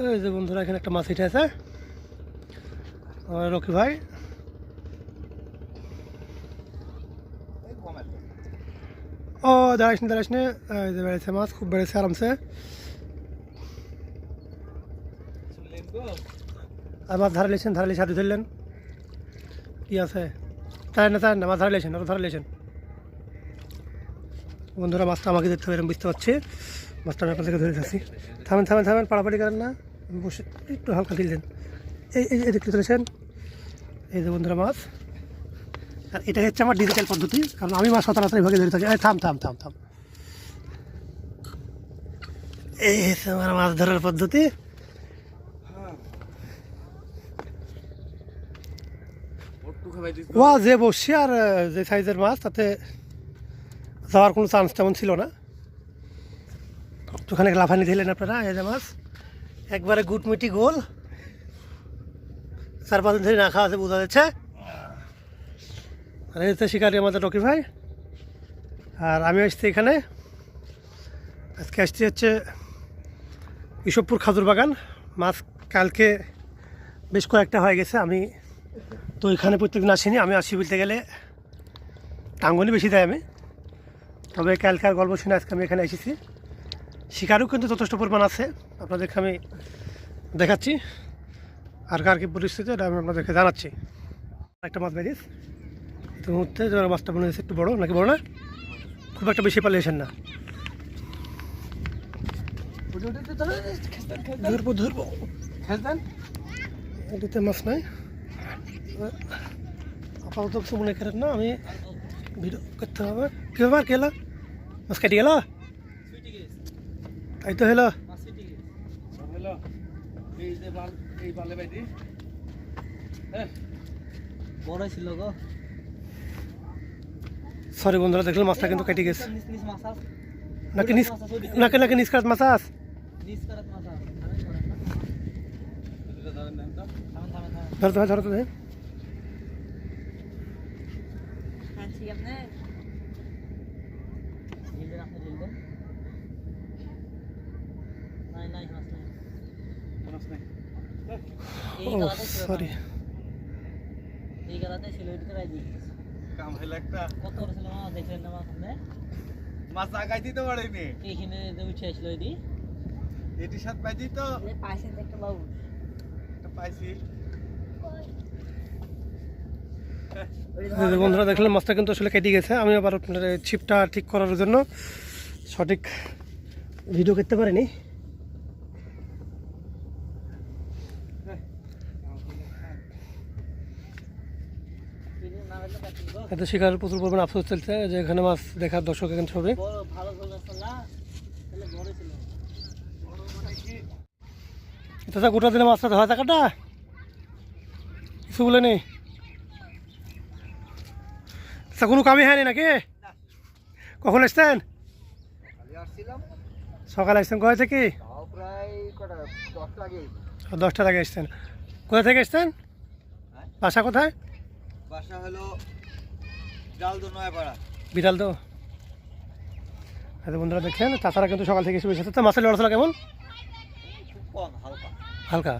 এই যে বন্ধুরা, এখানে একটা মাছ আছে। আমার রকি ভাই। ও দাঁড়াইস নি দাঁড়াইস নি। এই যে বেড়েছে মাছ, খুব বেড়েছে, আরামসে। আর মাছ ধারে লেছেন ধারে লেছে হাতে ধরলেন। কি আছে? তাই না তাই না, মাছ ধারে লেছেন আরও ধারে লেছেন বন্ধুরা, মাছটা আমাকে দেখতে এরকম বুঝতে পারছি। মাছটা আমি আপনাদেরকে ধরে যাচ্ছি থামেন থামেন থামেন পাড়াপাড়ি করেন না। বসে একটু হালকা দিলেন এই এই দেখতে চলেছেন? এই যে বন্ধুরা মাছ। আর এটা হচ্ছে আমার ডিজিটাল পদ্ধতি, কারণ আমি মাছ তাড়াতাড়ি ভাগে ধরে থাকি। থাম থাম থাম থাম। এই হচ্ছে আমার মাছ ধরার পদ্ধতি। ওয়া যে বসছি, আর যে সাইজের মাছ, তাতে যাওয়ার কোনো চান্স তেমন ছিল না। একটুখানি লাফানি দিলেন আপনারা, এই মাছ। একবারে গুটমিটি গোল। চার পাঁচ দিন ধরে খাওয়া আছে, বোঝা যাচ্ছে। আর হচ্ছে শিকারি আমাদের রকি ভাই। আর আমি আসছি এখানে। আজকে আসছি হচ্ছে ইসবপুর খাজুর বাগান। মাছ কালকে বেশ কয়েকটা হয়ে গেছে, আমি তো এখানে প্রত্যেকদিন আসিনি। আমি আসি বলতে গেলে টাঙ্গনি বেশি দেয় আমি। তবে কালকার গল্প শুনে আজকে আমি এখানে এসেছি। শিকারও কিন্তু যথেষ্ট পরিমাণ আছে। আপনাদেরকে আমি দেখাচ্ছি আর কার কি পরিস্থিতি এটা আমি আপনাদেরকে জানাচ্ছি। একটা মাছ বেরিয়েছ। এই মুহূর্তে মাছটা মনে হয়েছে একটু বড় নাকি বড় না? খুব একটা বেশি পালিয়েছেন না। ধরবো ধরবো। এটাতে মাছ নাই। আপাতত কিছু মনে করেন না আমি ভিডিও করতে হবে। কি ব্যাপার কেলা মাছ কেটে গেল? তাই তো হলো। সরি বন্ধুরা, দেখলাম মাছটা কিন্তু কেটে গেছে। নাকি নাকি নাকি নিষ্কাত মাছ আস? নিস করত মাছ আস থামেন থামেন থামেন ধরতে হয় ধরতে হয় আনছি আপনি জিলদেন আপনি জিলদেন নাই নাই মাছ নাই এই ও গালাতে ছিল সরি এই গালাতে ছিল ওইটা দিই কাম হইল একটা। কত ছিল দেখলেন না মাছ আপনি? মাছ আগাই দিতে পারিনি। এইখানে যে উঠে আসলো এদি। এটির সাথে পাইছি তো একটা বাবু বন্ধুরা দেখলাম মাছটা কিন্তু আসলে কেটে গেছে। আমি আবার আপনার ছিপটা ঠিক করার জন্য সঠিক ভিডিও করতে পারিনি না লাগলে কাটি গো এতে শিকার প্রচুর পরিমাণ আফসোস চলছে যে এখানে মাছ দেখার দর্শক এখানে ছিল এটা গোটা দিনে মাছটা ধরা থাকাটা কিছু বলে নেই? তা কোনো কামই হয়নি নাকি? কখন এসছেন সকালে এসছেন কোথা থেকে? দশটার আগে এসছেন কোথা থেকে এসছেন? বাসা কোথায়? বাসা হলো বিড়াল তো আচ্ছা বন্ধুরা দেখছেন তাছাড়া কিন্তু সকাল থেকে আছে। তা মাছের লড়াচলা কেমন? হালকা। হালকা?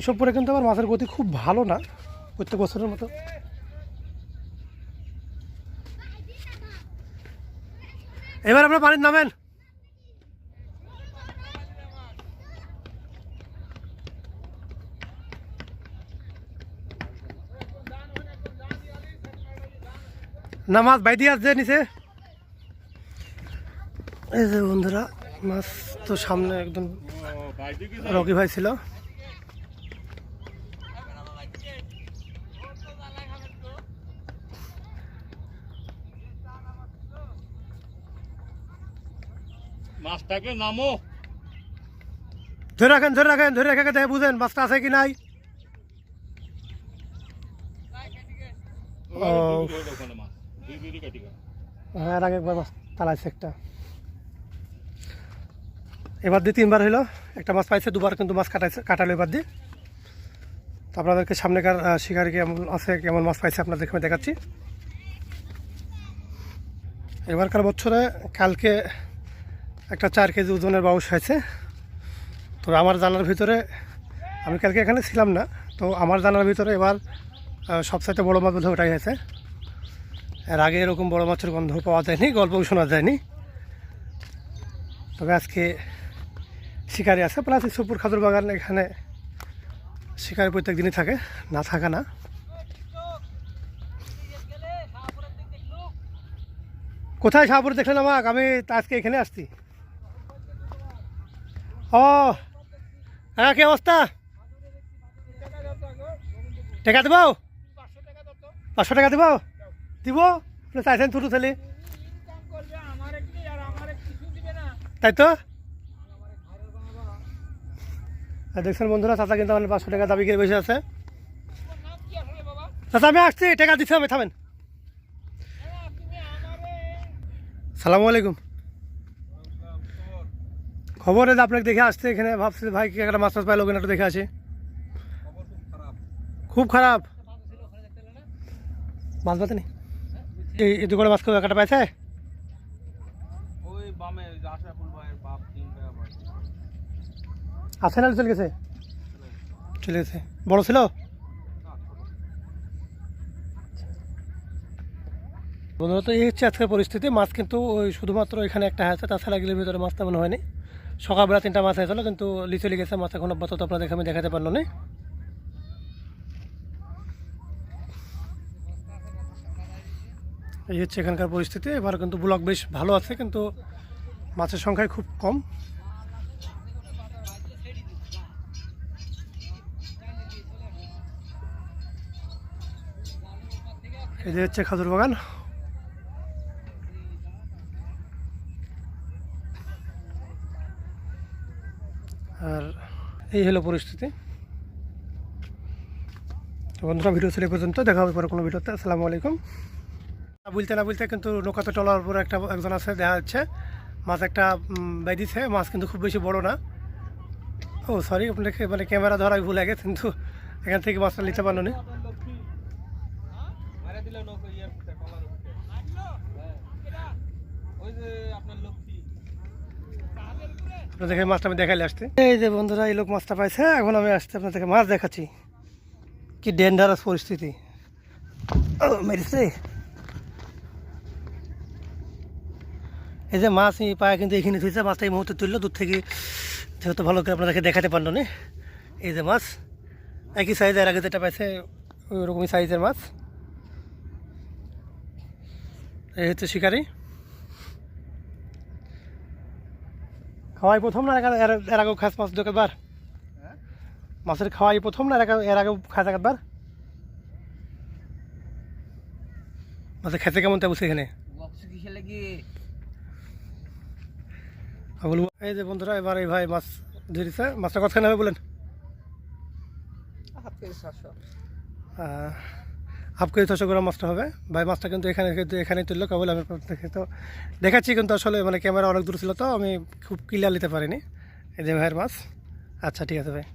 এসব পরে কিন্তু আমার মাছের গতি খুব ভালো না প্রত্যেক বছরের মতো। এবার আপনার পানির নামেন। না মাছ বাইদি আসছে নিচে? এই যে বন্ধুরা মাছ তো সামনে একদম রকি ভাই ছিল। মাছটাকে নামো। ধরে রাখেন ধরে রাখেন ধরে রেখে দেখে বুঝেন মাছটা আছে কি নাই। ও হ্যাঁ আগে একবার মাছ তালাইছে একটা। এবার দিয়ে তিনবার হইল, একটা মাছ পাইছে, দুবার কিন্তু মাছ কাটাইছে কাটালো এবার দিয়ে। তো আপনাদেরকে সামনেকার শিকারি কেমন আছে, কেমন মাছ পাইছে আপনাদেরকে আমি দেখাচ্ছি। এবারকার বছরে কালকে একটা চার কেজি ওজনের বাউস হয়েছে। তো আমার জানার ভিতরে, আমি কালকে এখানে ছিলাম না, তো আমার জানার ভিতরে এবার সবচাইতে বড় মাছ বোধহয় ওটাই হয়েছে। এর আগে এরকম বড় মাছের গন্ধ পাওয়া যায়নি, গল্পও শোনা যায়নি। তবে আজকে শিকারি আছে, প্লাস সুপুর খাদুর বাগান এখানে শিকারি প্রত্যেক দিনই থাকে, না থাকা না। কোথায় শাহপুর দেখলেন আমাকে? আমি আজকে এখানে আসছি। ও হ্যাঁ কি অবস্থা? টাকা দেবো? পাঁচশো টাকা দেবো? দিব? চাইছেন ছোটো ছেলে তাই তো দেখছেন বন্ধুরা, চাচা কিন্তু আমার পাঁচশো টাকা দাবি করে বসে আছে। চাচা, আমি আসছি, টাকা দিতে হবে থামেন। সালামু আলাইকুম। খবর আছে আপনাকে দেখে আসছে, এখানে ভাবছি ভাই কি একটা মাছ টাছ পাইলো একটু দেখে আসি। খুব খারাপ। মাছ পাতে নেই এই দোকানে মাছ কেউ একটা পাইছে? আছে না চলে গেছে? চলে গেছে। বড় ছিল? বন্ধুরা তো এই হচ্ছে আজকের পরিস্থিতি। মাছ কিন্তু ওই শুধুমাত্র এখানে একটা আছে তাছাড়া গেলে ভিতরে মাছ তেমন হয়নি। সকালবেলা তিনটা মাছ হয়েছিল কিন্তু লিচে লেগেছে মাছ এখন আপাতত আপনাদের আমি দেখাতে পারল না। এই হচ্ছে এখানকার পরিস্থিতি। এবার কিন্তু ব্লক বেশ ভালো আছে, কিন্তু মাছের সংখ্যায় খুব কম। এই যে হচ্ছে খাজুর বাগান। আর এই হলো পরিস্থিতি। তো বন্ধুরা, ভিডিও ছিল পর্যন্ত। দেখা হবে পরে কোনো ভিডিওতে। আসসালামু আলাইকুম। বলতে না বলতে কিন্তু নৌকাতে টলার উপর একটা একজন আছে দেখা যাচ্ছে। মাছ একটা বাই দিছে মাছ কিন্তু খুব বেশি বড় না। ও সরি আপনাকে মানে ক্যামেরা ধরাই ভুল আগে কিন্তু এখান থেকে মাছটা নিতে পারল না। মারা দিল নৌকো ইয়ার ফুটে কলার ফুটে ওই যে আপনার লক্ষ্মী। আপনাদেরকে মাছটা আমি দেখাইলে আসতে। এই যে বন্ধুরা এই লোক মাছটা পাইছে এখন আমি আসতে আপনাদেরকে মাছ দেখাচ্ছি। কি ডেঞ্জারাস পরিস্থিতি। মেরেছে। এই যে মাছ পায়ে কিন্তু এখানে থুইছে মাছটা এই মুহূর্তে তুললো, দূর থেকে যেহেতু ভালো করে আপনাদেরকে দেখাতে পারল না। এই যে মাছ, একই সাইজের আগে যেটা পাইছে ওই রকমই সাইজের মাছ। এই হচ্ছে শিকারি। খাওয়াই প্রথম না, এর- এর- এর আগেও খাস মাছ দোকানবার মাছের খাওয়াই প্রথম না, এর এর আগেও খাস একবার? মাছের খেতে কেমন তা বসে এখানে বলব এই যে বন্ধুরা এবার এই ভাই মাছ ধরেছে মাছটা কতখানি হবে বলেন? হাফ কেজি ছশো গ্রাম মাছটা হবে। ভাই মাছটা কিন্তু এখানে কিন্তু এখানেই তুললো। কেবল আমি তো দেখাচ্ছি কিন্তু আসলে মানে ক্যামেরা অনেক দূর ছিল তো আমি খুব ক্লিয়ার নিতে পারিনি। এই যে ভাইয়ের মাছ। আচ্ছা ঠিক আছে ভাই।